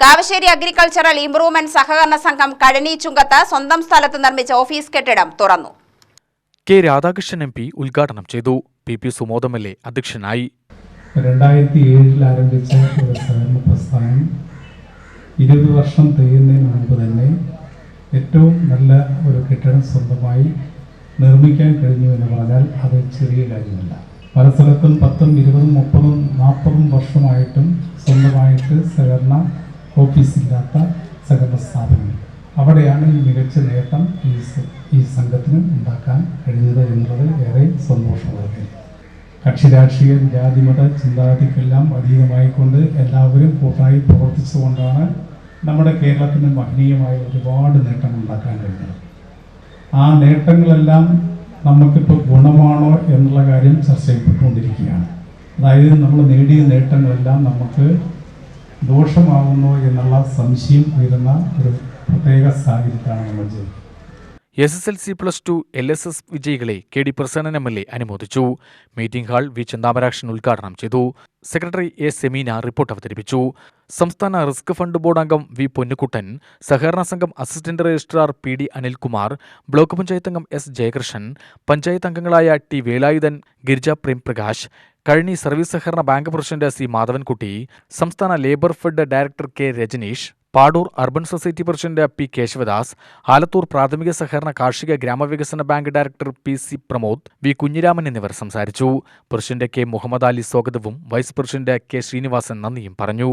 Kavassery agricultural improvement സഹകരണ സംഘം കഴനി ചുങ്കത്ത് സ്വന്തം സ്ഥലത്ത് നിർമ്മിച്ച ഓഫീസ് കെട്ടിടം തുറന്നു. കെ രാധാകൃഷ്ണൻ എം പി ഉദ്ഘാടനം ചെയ്തു. പി പി സുമോദം എൽ എ അധ്യക്ഷനായി. രണ്ടായിരത്തി ഏഴിൽ ആരംഭിച്ച ഒരു സഹകരണ പ്രസ്ഥാനം ഇരുപത് വർഷം തികയുന്നതിന് മുമ്പ് തന്നെ ഏറ്റവും നല്ല ഒരു കെട്ടിടം സ്വന്തമായി നിർമ്മിക്കാൻ കഴിഞ്ഞു എന്ന് പറഞ്ഞാൽ അത് ചെറിയ കാര്യമല്ല. പല സ്ഥലത്തും പത്തും ഇരുപതും മുപ്പതും നാൽപ്പതും വർഷമായിട്ടും സ്വന്തമായിട്ട് സഹകരണ ഓഫീസില്ലാത്ത സഹകരണ സ്ഥാപനങ്ങൾ. അവിടെയാണ് ഈ മികച്ച നേട്ടം ഈ ഈ സംഘത്തിന് ഉണ്ടാക്കാൻ കഴിഞ്ഞത് എന്നുള്ളത് ഏറെ സന്തോഷമുള്ള കക്ഷി രാഷ്ട്രീയം ജാതിമത ചിന്താഗതിക്കെല്ലാം അതീതമായിക്കൊണ്ട് എല്ലാവരും കൂട്ടായി പ്രവർത്തിച്ചുകൊണ്ടാണ് നമ്മുടെ കേരളത്തിന് മഹനീയമായ ഒരുപാട് നേട്ടങ്ങൾ ഉണ്ടാക്കാൻ കഴിഞ്ഞത്. ആ നേട്ടങ്ങളെല്ലാം നമുക്കിപ്പോൾ ഗുണമാണോ എന്നുള്ള കാര്യം ചർച്ച ചെയ്യപ്പെട്ടുകൊണ്ടിരിക്കുകയാണ് അതായത് നമ്മൾ നേടിയ നേട്ടങ്ങളെല്ലാം നമുക്ക് ദോഷമാകുന്നോ എന്നുള്ള സംശയം വരുന്ന ഒരു പ്രത്യേക സാഹചര്യത്തിലാണ് നമ്മൾ ജീവിക്കുന്നത്. S S L C plus two L S S വിജയികളെ K D Prasannan M L A അനുമോദിച്ചു. മീറ്റിംഗ് ഹാൾ വി ചന്താമരാക്ഷൻ ഉദ്ഘാടനം ചെയ്തു. സെക്രട്ടറി എ സെമീന റിപ്പോർട്ട് അവതരിപ്പിച്ചു. സംസ്ഥാന റിസ്ക് ഫണ്ട് ബോർഡ് അംഗം വി പൊന്നുകുട്ടൻ സഹകരണ സംഘം assistant registrar P D Anilkumar block panchayat അംഗം എസ് ജയകൃഷ്ണൻ പഞ്ചായത്ത് അംഗങ്ങളായ ടി വേലായുധൻ ഗിരിജ പ്രേംപ്രകാശ് കഴിഞ്ഞി സർവീസ് സഹകരണ ബാങ്ക് പ്രസിഡന്റ് സി മാധവൻകുട്ടി സംസ്ഥാന labour fed director K Rajaneesh Padur urban society president P Keshavadas Alathur പ്രാഥമിക സഹകരണ കാർഷിക ഗ്രാമവികസന bank director P C Pramod V Kunhiraman എന്നിവർ സംസാരിച്ചു. പ്രസിഡന്റ് കെ മുഹമ്മദ് അലി സ്വാഗതവും വൈസ് പ്രസിഡന്റ് കെ ശ്രീനിവാസൻ നന്ദിയും പറഞ്ഞു.